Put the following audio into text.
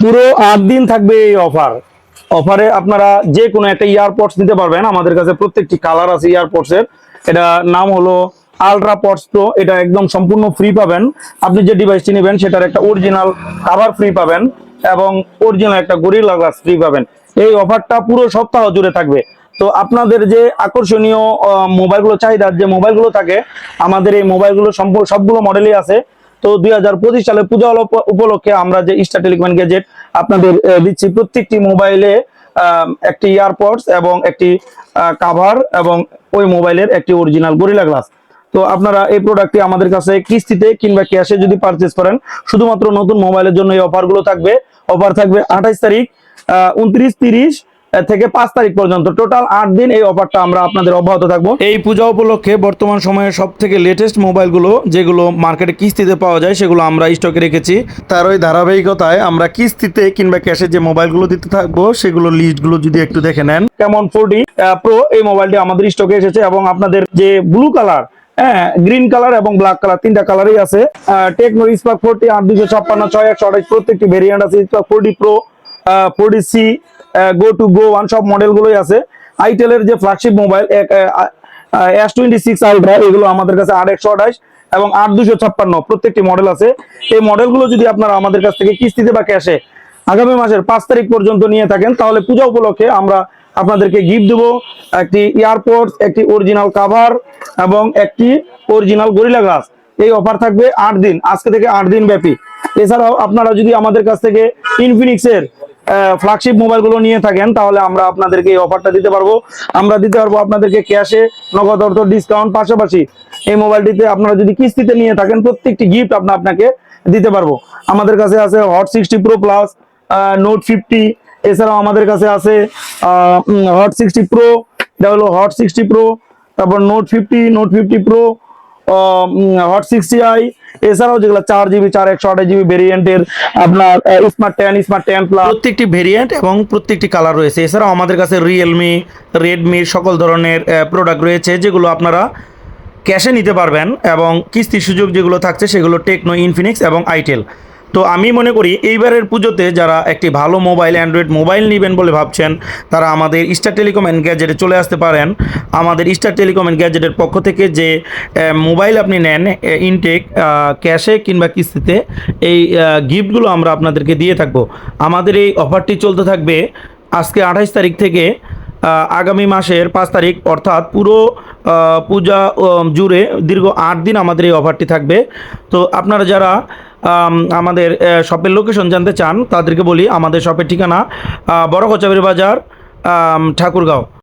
পুরো আট দিন থাকবে এই অফার। অফারে আপনারা যে কোনো একটা ইয়ারপডস নিতে পারবেন। আমাদের কাছে প্রত্যেকটি কালার আছে ইয়ারপডস এর এটা নাম হলো আলট্রা পডস প্রো এটা একদম সম্পূর্ণ ফ্রি পাবেন। আপনি যে ডিভাইসটি নেবেন, সেটার একটা অরিজিনাল কাভার ফ্রি পাবেন এবং অরিজিনাল একটা গরিলা গ্লাস ফ্রি পাবেন। এই অফারটা পুরো সপ্তাহ জুড়ে থাকবে। তো আপনাদের যে আকর্ষণীয় মোবাইলগুলো চাহিদার যে মোবাইলগুলো থাকে, আমাদের এই মোবাইলগুলো সম্পূর্ণ সবগুলো মডেলই আছে। তো দুই হাজার পঁচিশ সালে পূজা উপ- উপলক্ষে আমরা যে স্টার টেলিকম গ্যাজেট আপনাদের দিচ্ছি। প্রত্যেকটি মোবাইলে একটি ইয়ারপডস এবং একটি কাভার এবং ওই মোবাইলের একটি অরিজিনাল গরিলা গ্লাস তো আপনারা এই প্রোডাক্টটি আমাদের কাছে কিস্তিতে কিংবা ক্যাশে যদি পারচেস করেন, শুধুমাত্র নতুন মোবাইলের জন্য এই অফারগুলো থাকবে। অফার থাকবে আঠাইশ তারিখ উনত্রিশ তিরিশ থেকে পাঁচ তারিখ পর্যন্ত। টোটাল আট দিন এই অফারটা আমরা আপনাদের অব্যাহত থাকব। এই পূজা উপলক্ষে বর্তমান সময়ে সব থেকে লেটেস্ট মোবাইলগুলো যেগুলো মার্কেটে কিস্তিতে পাওয়া যায় সেগুলো আমরা স্টকে রেখেছি। তার ওই ধারাবাহিকতায় আমরা কিস্তিতে কিংবা ক্যাশে যে মোবাইলগুলো দিতে থাকব সেগুলো লিস্টগুলো যদি একটু দেখে নেন। কেমন ফোরটি প্রো এই মোবাইলটি আমাদের স্টকে এসেছে এবং আপনাদের যে ব্লু কালার হ্যাঁ গ্রিন কালার এবং ব্ল্যাক কালার তিনটা কালারই আছে। টেকনো স্পার্ক ফোরটি আট দুশো ছাপ্পান্ন ছয় একশো আঠাশ প্রত্যেকটি ভেরিয়েন্ট আছে। Spark forty Pro forty C Go two Go one সব মডেলগুলোই আছে। আইটেলের যে flagship mobile S twenty six Ultra এগুলো আমাদের কাছে আট একশো আঠাশ এবং আট দুশো ছাপ্পান্ন প্রত্যেকটি মডেল আছে। এই মডেলগুলো যদি আপনারা আমাদের কাছ থেকে কিস্তিতে বা ক্যাশে আগামী মাসের পাঁচ তারিখ পর্যন্ত নিয়ে থাকেন, তাহলে পূজা উপলক্ষে আমরা আপনাদেরকে গিফট দেবো একটি এয়ারপোর্ট একটি অরিজিনাল কাভার এবং একটি অরিজিনাল গরিলা গ্লাস এই অফার থাকবে আট দিন, আজকে থেকে আট দিন ব্যাপী। এছাড়াও আপনারা যদি আমাদের কাছ থেকে ইনফিনিক্সের ফ্ল্যাগশিপ মোবাইলগুলো নিয়ে থাকেন, তাহলে আমরা আপনাদেরকে এই অফারটা দিতে পারব। আমরা দিতে পারব আপনাদেরকে ক্যাশে নগদ অর্থ ডিসকাউন্ট পাশাপাশি এই মোবাইলটিতে আপনারা যদি কিস্তিতে নিয়ে থাকেন, প্রত্যেকটি গিফট আমরা আপনাকে দিতে পারব। আমাদের কাছে আছে Hot sixty Pro Plus Note fifty এছাড়াও আমাদের কাছে আছে হট সিক্সটি প্রো এটা হলো হট সিক্সটি প্রো তারপর Note fifty Note fifty Pro Hot sixty i এছাড়াও যেগুলো চার জিবি চার একশো আঠাশ জিবি ভেরিয়েন্টের আপনার Smart ten Smart ten Plus প্রত্যেকটি ভেরিয়েন্ট এবং প্রত্যেকটি কালার রয়েছে। এছাড়াও আমাদের কাছে রিয়েলমি রেডমির সকল ধরনের প্রোডাক্ট রয়েছে যেগুলো আপনারা ক্যাশে নিতে পারবেন এবং কিস্তির সুযোগ যেগুলো থাকছে সেগুলো টেকনো ইনফিনিক্স এবং আইটেল তো আমি মনে করি এইবারের পুজোতে যারা একটি ভালো মোবাইল, অ্যান্ড্রয়েড মোবাইল নেবেন বলে ভাবছেন, তারা আমাদের স্টার টেলিকম অ্যান্ড গ্যাজেটে চলে আসতে পারেন। আমাদের স্টার টেলিকম অ্যান্ড গ্যাজেটের পক্ষ থেকে যে মোবাইল আপনি নেন ইনটেক ক্যাশে কিংবা কিস্তিতে, এই গিফটগুলো আমরা আপনাদেরকে দিয়ে থাকব। আমাদের এই অফারটি চলতে থাকবে আজকে আঠাইশ তারিখ থেকে আগামী মাসের পাঁচ তারিখ, অর্থাৎ পুরো পূজা জুড়ে দীর্ঘ আট দিন আমাদের এই অফারটি থাকবে। তো আপনারা যারা আমাদের শপের লোকেশন জানতে চান তাদেরকে বলি আমাদের শপের ঠিকানা বড় কচাবের বাজার ঠাকুরগাঁও।